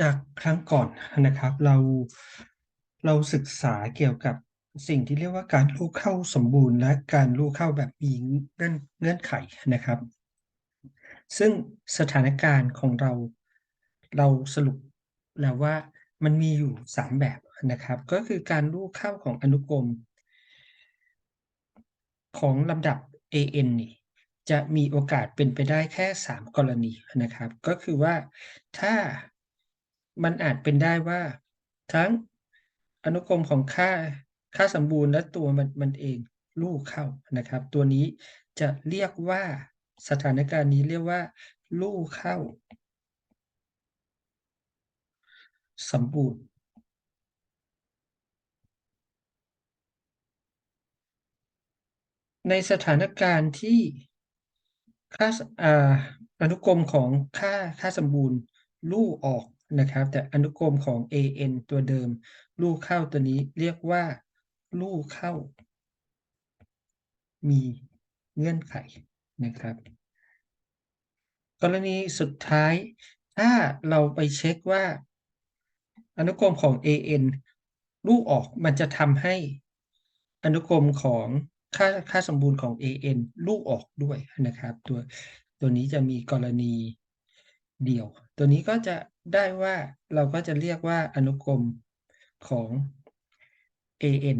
จากครั้งก่อนนะครับ เราเราศึกษาเกี่ยวกับสิ่งที่เรียกว่าการรู้เข้าสมบูรณ์ และการรู้เข้าแบบมีเงื่อนเงื่อนไขนะครับ ซึ่งสถานการณ์ของเราเราสรุปแล้วว่ามันมีอยู่ 3 แบบนะครับ ก็คือการรู้เข้าของอนุกรม ของลำดับ AN นี่จะมีโอกาสเป็นไปได้แค่ 3 กรณีนะครับ ก็คือว่าถ้า มันอาจเป็นได้ว่า ทั้งอนุกรมของค่าค่าสมบูรณ์และตัวมันมันเองลู่เข้านะครับ ตัวนี้จะเรียกว่าสถานการณ์นี้เรียกว่า ลู่เข้า สมบูรณ์ในสถานการณ์ที่ค่าสอ่าอนุกรมของค่าค่าสมบูรณ์ ลู่ออก นะครับ แต่อนุกรมของ AN ตัวเดิม ลู่เข้าตัวนี้เรียกว่า ลู่เข้า มีเงื่อนไขนะครับ กรณีสุดท้าย ถ้าเราไปเช็กว่า อนุกรมของ AN ลู่ออกมันจะทำให้อนุกรมของค่าค่าสมบูรณ์ของ AN ลู่ออกด้วยนะครับ ตัวตัวนี้จะมีกรณีเดียว ตัวนี้ก็จะได้ว่าเราก็จะเรียกว่าอนุกรมของ AN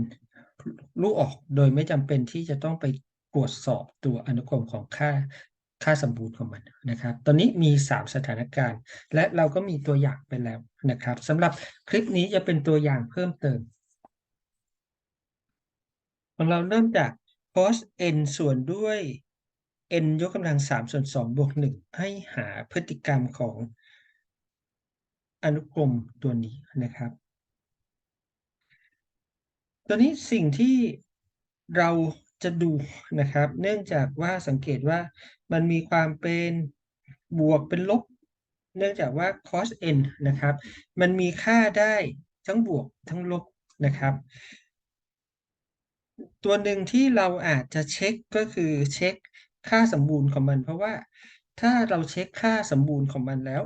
ลู่ออกโดยไม่จำเป็นที่จะต้องไปตรวจสอบตัวอนุกรมของค่าค่าสมบูรณ์ของมันนะครับ ตอนนี้มี 3 สถานการณ์ และเราก็มีตัวอย่างไปแล้วนะครับสำหรับคลิปนี้จะเป็นตัวอย่างเพิ่มเติม ของเราเริ่มจาก cos n ส่วนด้วย n ยกกำลัง3ส่วน2บวก1ให้หาพฤติกรรมของ อนุกรมตัวนี้นะครับ ตัวนี้สิ่งที่เราจะดูนะครับ เนื่องจากว่าสังเกตว่ามันมีความเป็นบวกเป็นลบ เนื่องจากว่า cos n นะครับ มันมีค่าได้ทั้งบวกทั้งลบนะครับ ตัวหนึ่งที่เราอาจจะเช็กก็คือเช็กค่าสมบูรณ์ของมัน เพราะว่าถ้าเราเช็กค่าสมบูรณ์ของมันแล้ว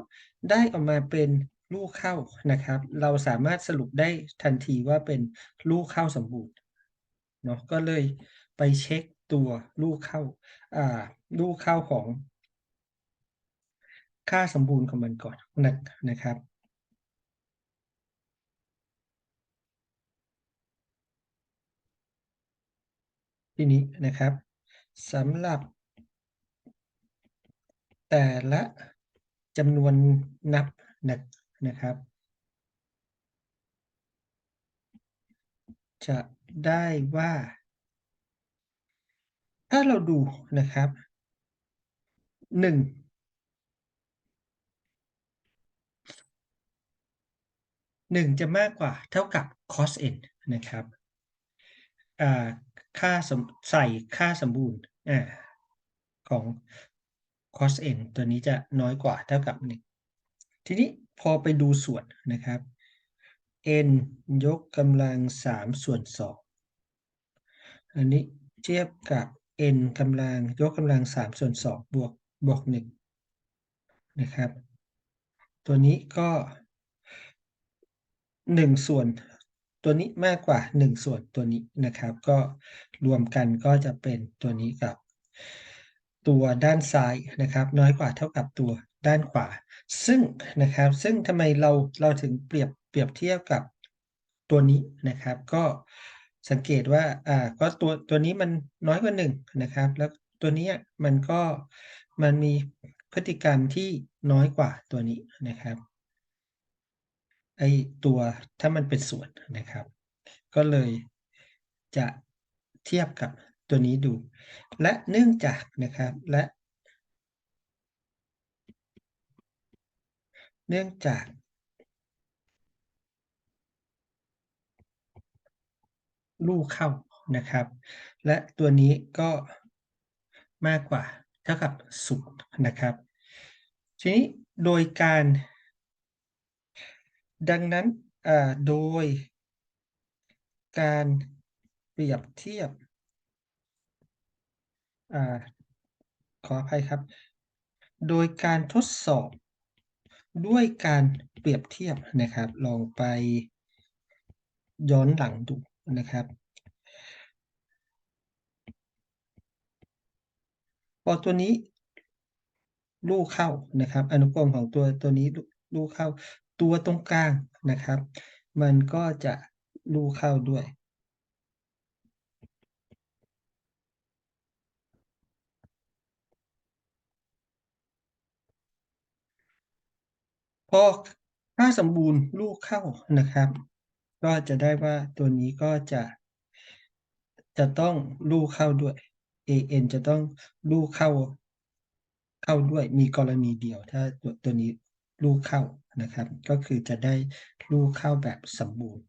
ได้ออกมาเป็น ลู่เข้านะครับ เราสามารถสรุปได้ทันทีว่าเป็นลู่เข้าสมบูรณ์เนาะก็เลยไปเช็กตัวลู่เข้าอ่าลู่เข้าของ ค่าสมบูรณ์ของมันก่อนนะนะครับทีนี้นะครับสำหรับ แต่ละจำนวนนับ นะครับ จะได้ว่า ถ้าเราดูนะครับ1 1จะมากกว่าเท่ากับ cos n นะครับค่าใส่ค่าสมบูรณ์อาของ cos n ตัวนี้จะน้อยกว่าเท่ากับ 1 ทีนี้ พอไปดูส่วนนะครับ n ยกกำลัง3ส่วน2อันนี้เทียบกับ n กำลังยกกำลัง3ส่วน2บวกบวก1นะครับ ตัวนี้ก็1ส่วนตัวนี้มากกว่า1ส่วนตัวนี้นะครับ ก็รวมกันก็จะเป็นตัวนี้กับ ตัวด้านซ้ายนะครับ น้อยกว่าเท่ากับตัว ด้านขวา ซึ่งนะครับ ซึ่งทำไมเราเราถึงเปรียบเปรียบเทียบกับตัวนี้นะครับ ก็สังเกตว่าอ่าก็ตัวตัวนี้มันน้อยกว่า1นะครับ แล้วตัวนี้มันก็มันมีพฤติกรรมที่น้อยกว่าตัวนี้นะครับไอตัวถ้ามันเป็นส่วนนะครับ ก็เลยจะเทียบกับตัวนี้ดู และเนื่องจากนะครับ และ เนื่องจาก ลู่เข้านะครับ และตัวนี้ก็มากกว่าเท่ากับ0นะครับ ทีนี้โดยการ ดังนั้นโดยการเปรียบเทียบอขออภัยครับ โดยการทดสอบ ด้วยการเปรียบเทียบนะครับ ลองไปย้อนหลังดูนะครับพอตัวนี้ลูกเข้านะครับ อนุกรมของตัวตัวนี้ลูกเข้าตัวตรงกลางนะครับ มันก็จะลูกเข้าด้วย พอค่าสมบูรณ์ลูกเข้านะครับ ก็จะได้ว่าตัวนี้ก็จะ จะต้องลูกเข้าด้วย an จะต้องลูกเข้า เข้าด้วยมีกรณีเดียว ถ้าตัวตัวนี้ลูกเข้านะครับ ก็คือจะได้ลูกเข้าแบบสมบูรณ์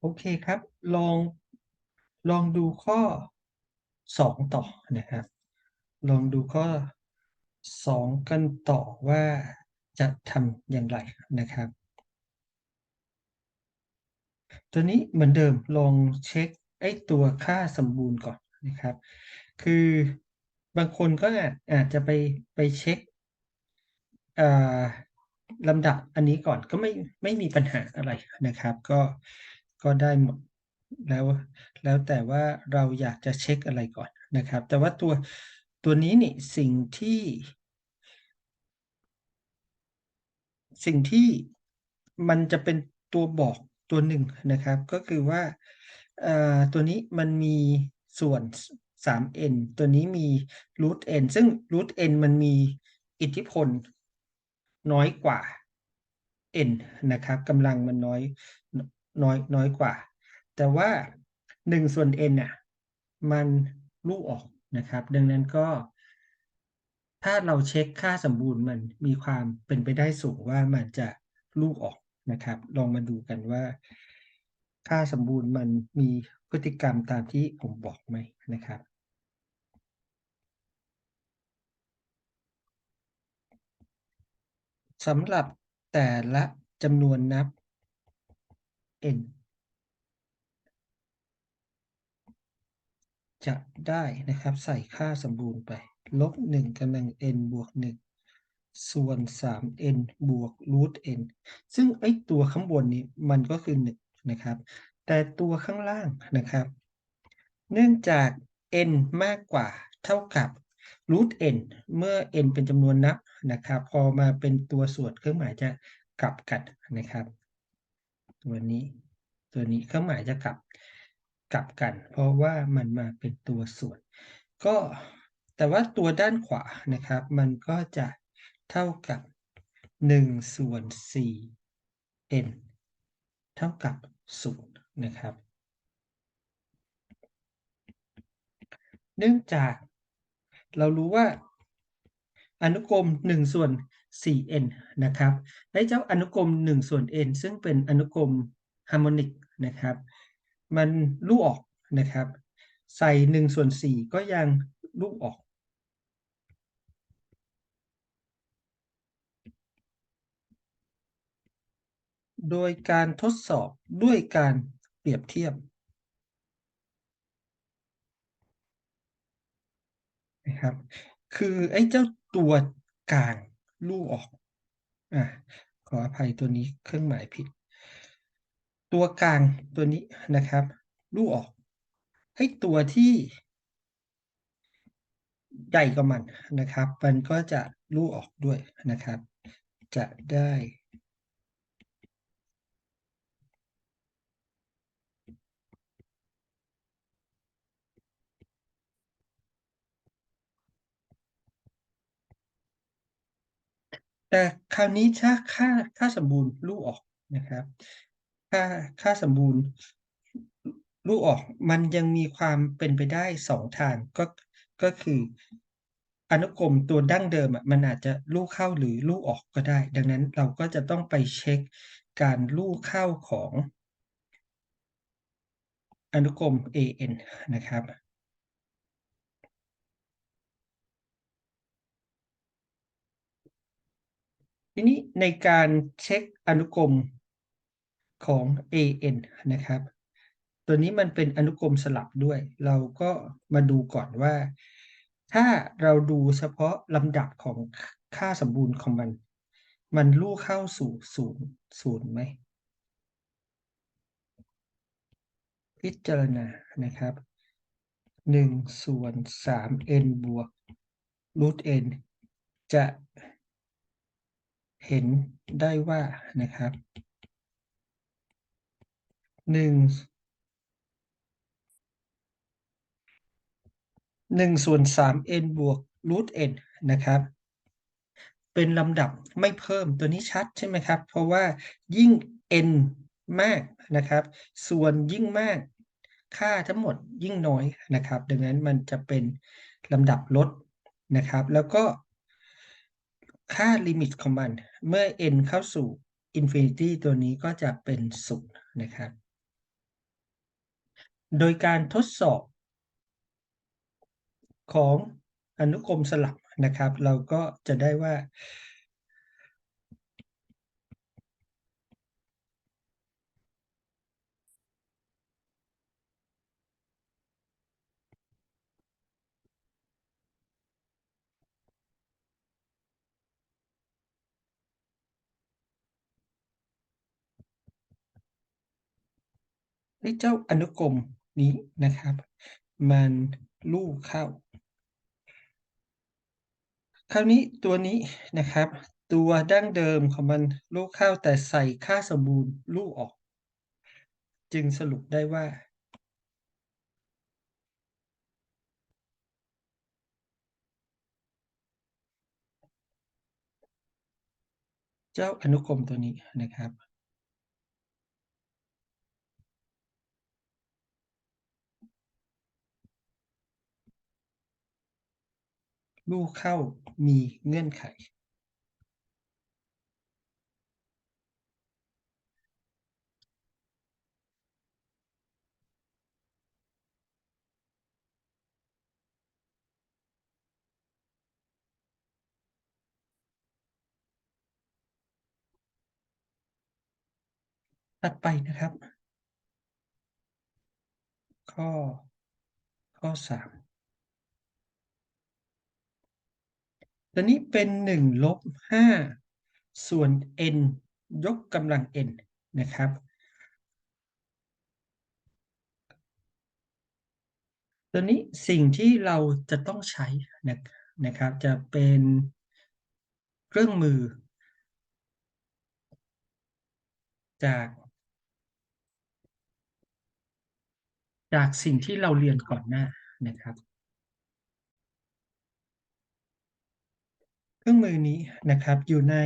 โอเคครับ ลองลองดูข้อ 2 ต่อนะครับ ลองดูข้อ 2 กันต่อว่าจะทำอย่างไรนะครับ ตัวนี้เหมือนเดิมลองเช็คไอ้ตัวค่าสมบูรณ์ก่อนนะครับ คือบางคนก็อาจอาจจะไปไปเช็คลำดับอันนี้ก่อนก็ไม่ไม่มีปัญหาอะไรนะครับ ก็ ก็ได้หมดแล้วแล้วแต่ว่าเราอยากจะเช็คอะไรก่อนนะครับ แต่ว่าตัวตัวนี้นี่สิ่งที่ สิ่งที่มันจะเป็นตัวบอกตัวหนึ่งนะครับ ก็คือว่าตัวนี้มันมีส่วน 3n ตัวนี้มี root n ซึ่ง root n มันมีอิทธิพลน้อยกว่า n นะครับกำลังมันน้อย น้อยน้อยกว่า แต่ว่า1ส่วน n น่ะมันลูกออกนะครับ ดังนั้นก็ ถ้าเราเช็คค่าสมบูรณ์มันมีความเป็นไปได้สูงว่ามันจะลูกออกนะครับ ลองมาดูกันว่า ค่าสมบูรณ์มันมีพฤติกรรมตามที่ผมบอกไหมนะครับสำหรับแต่ละจำนวนนับ n จะได้นะครับใส่ค่าสมบูรณ์ไป ลบ1กำลัง n บวก 1 ส่วน 3n บวก root n ซึ่งไอตัวข้างบนนี้มันก็คือ 1 นะครับ แต่ตัวข้างล่างนะครับ เนื่องจาก n มากกว่าเท่ากับ root n เมื่อ n เป็นจำนวนนับนะครับ พอมาเป็นตัวส่วนเครื่องหมายจะกลับกันนะครับ ตัวนี้ ตัวนี้เครื่องหมายจะกลับกลับกัน เพราะว่ามันมาเป็นตัวส่วน ก็แต่ว่าตัวด้านขวานะครับ มันก็จะเท่ากับ1ส่วน 4 n เท่ากับ 0 นะครับ เนื่องจากเรารู้ว่าอนุกรม1ส่วน 4n นะครับและเจ้าอนุกรม 1 ส่วน n ซึ่งเป็นอนุกรมฮาร์โมนิกนะครับ มันลูกออกนะครับ ใส่ 1 ส่วน 4 ก็ยังลูกออก โดยการทดสอบด้วยการเปรียบเทียบนะครับ คือไอ้เจ้าตัวกลาง ลู่ออกอะขออภัยตัวนี้เครื่องหมายผิด ตัวกลางตัวนี้นะครับ ลู่ออกให้ตัวที่ใหญ่กว่ามันนะครับ มันก็จะลู่ออกด้วยนะครับ จะได้ แต่คราวนี้ถ้าค่าค่าสมบูรณ์ลูกออกนะครับ ค่าค่าสมบูรณ์ลูกออกมันยังมีความเป็นไปได้สองทางก็ก็คืออนุกรมตัวดั้งเดิมมันอาจจะลูกเข้าหรือลูกออกก็ได้ ดังนั้นเราก็จะต้องไปเช็คการลูกเข้าของอนุกรม AN นะครับ ทีนี้ในการเช็คอนุกรมของ AN นะครับ ตัวนี้มันเป็นอนุกรมสลับด้วย เราก็มาดูก่อนว่า ถ้าเราดูเฉพาะลำดับของค่าสมบูรณ์ของมัน มันลู่เข้าสู่ศูนย์ศูนย์ไหม พิจารณานะครับหนึ่งส่วนสาม n บวกรูท n จะ เห็นได้ว่านะครับหนึ่งหนึ่งส่วนสาม n บวกรูท n นะครับ เป็นลำดับไม่เพิ่มตัวนี้ชัดใช่ไหมครับ เพราะว่ายิ่ง n มากนะครับ ส่วนยิ่งมากค่าทั้งหมดยิ่งน้อยนะครับ ดังนั้นมันจะเป็นลำดับลดนะครับ แล้วก็ค่าลิมิตของมัน เมื่อ n เข้าสู่ infinity ตัวนี้ก็จะเป็นศูนย์นะครับ โดยการทดสอบของอนุกรมสลับนะครับ เราก็จะได้ว่า ไอ้เจ้าอนุกรมนี้นะครับ มันลูกเข้า คราวนี้ตัวนี้นะครับ ตัวดั้งเดิมของมันลูกเข้าแต่ใส่ค่าสมบูรณ์ลูกออก จึงสรุปได้ว่าเจ้าอนุกรมตัวนี้นะครับ ลูกเข้ามีเงื่อนไข ถัดไปนะครับ ข้อ ข้อสาม ตัวนี้เป็นหนึ่งลบห้าส่วน n ยกกำลัง n นะครับ ตัวนี้สิ่งที่เราจะต้องใช้นะนะครับ จะเป็นเครื่องมือ จาก จากสิ่งที่เราเรียนก่อนหน้านะครับ เค รื่องมือนี้นะครับอยู่ใน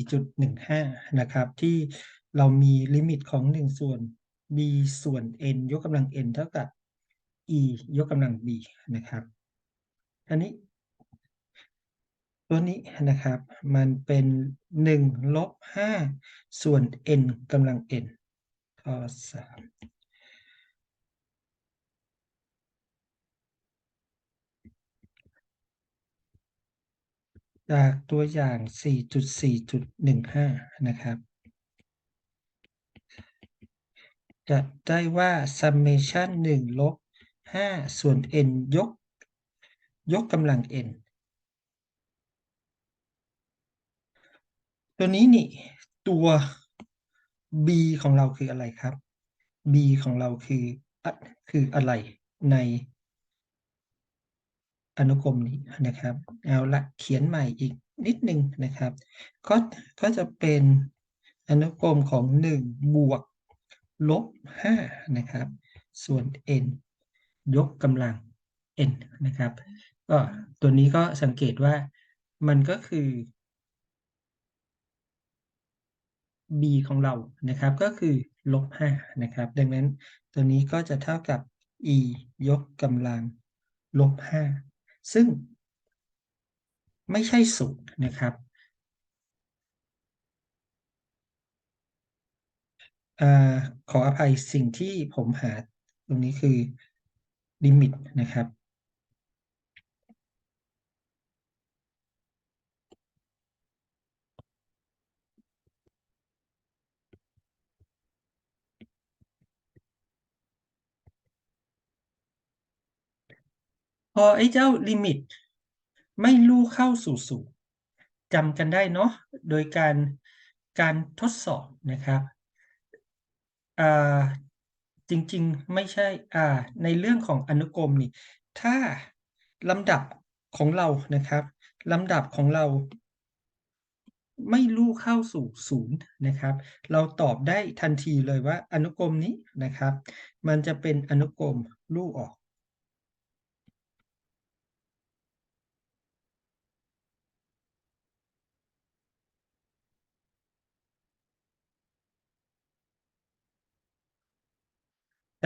4.4.15 นะครับที่เรามีลิมิตของ 1 ส่วน b ส่วน n ยกกำลัง n เท่ากับ e ยกกำลัง b นะครับอันนี้ ตัวนี้นะครับมันเป็น 1 ลบ 5 ส่วน n กำลัง n ข้อ3 จากตัวอย่าง 4.4.15 นะครับ จะได้ว่า summation 1ลบ5ส่วน n ยก ยกกำลัง n ตัวนี้นี่ ตัว b ของเราคืออะไรครับ b ของเราคือ คืออะไรใน อนุกรมนี้นะครับ เอาละเขียนใหม่อีกนิดนึงนะครับ ก็ก็จะเป็นอนุกรมของ 1 บวกลบ5นะครับ ส่วน n ยกกำลัง n นะครับ ก็ตัวนี้ก็สังเกตว่ามันก็คือ b ของเรานะครับก็คือลบ5นะครับ ดังนั้นตัวนี้ก็จะเท่ากับ e ยกกำลังลบ5 ซึ่งไม่ใช่สูตรนะครับอขออภัยสิ่งที่ผมหาตรงนี้คือลิมิตนะครับ พอไอ้เจ้าลิมิต ไม่ลู่เข้าสู่ศูนย์จำกันได้เนาะโดยการการทดสอบนะครับจริงๆไม่ใช่ในเรื่องของอนุกรมนี่ ถ้าลำดับของเรานะครับลำดับของเราไม่ลู่เข้าสู่ศูนย์นะครับ เราตอบได้ทันทีเลยว่าอนุกรมนี้นะครับ มันจะเป็นอนุกรมลู่ออก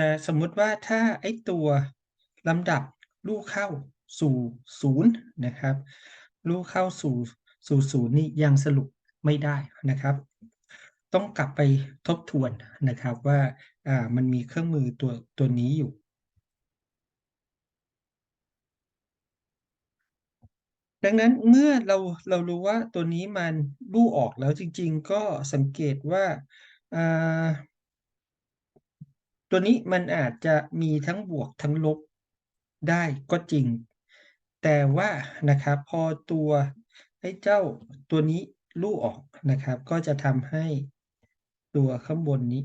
แต่สมมุติว่าถ้าไอ้ตัวลำดับลู่เข้าสู่ศูนย์นะครับ ลู่เข้าสู่สู่ศูนย์นี่ยังสรุปไม่ได้นะครับ ต้องกลับไปทบทวนนะครับว่าอ่ามันมีเครื่องมือตัวตัวนี้อยู่ดังนั้นเมื่อเราเรารู้ว่าตัวนี้มันลู่ออกแล้วจริง ๆ ก็สังเกตว่าอ่า ตัวนี้มันอาจจะมีทั้งบวกทั้งลบได้ก็จริง แต่ว่านะครับพอตัวไอ้เจ้าตัวนี้ลู่ออกนะครับ ก็จะทำให้ตัวข้างบนนี้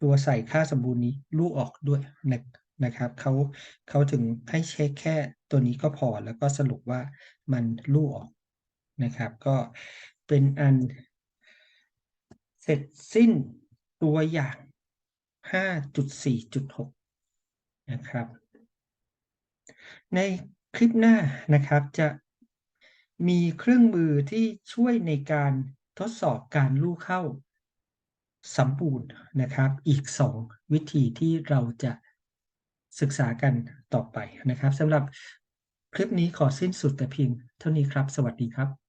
ตัวใส่ค่าสมบูรณ์นี้ลู่ออกด้วยนะนะครับเขาเขาถึงให้เช็กแค่ตัวนี้ก็พอแล้วก็สรุปว่ามันลู่ออกนะครับ ก็เป็นอันเสร็จสิ้นตัวอย่าง 5.4.6 นะครับ ในคลิปหน้านะครับจะมีเครื่องมือที่ช่วยในการทดสอบการลู่เข้าสมบูรณ์นะครับ อีก 2 วิธีที่เราจะศึกษากันต่อไปนะครับสำหรับคลิปนี้ขอสิ้นสุดแต่เพียงเท่านี้ครับ สวัสดีครับ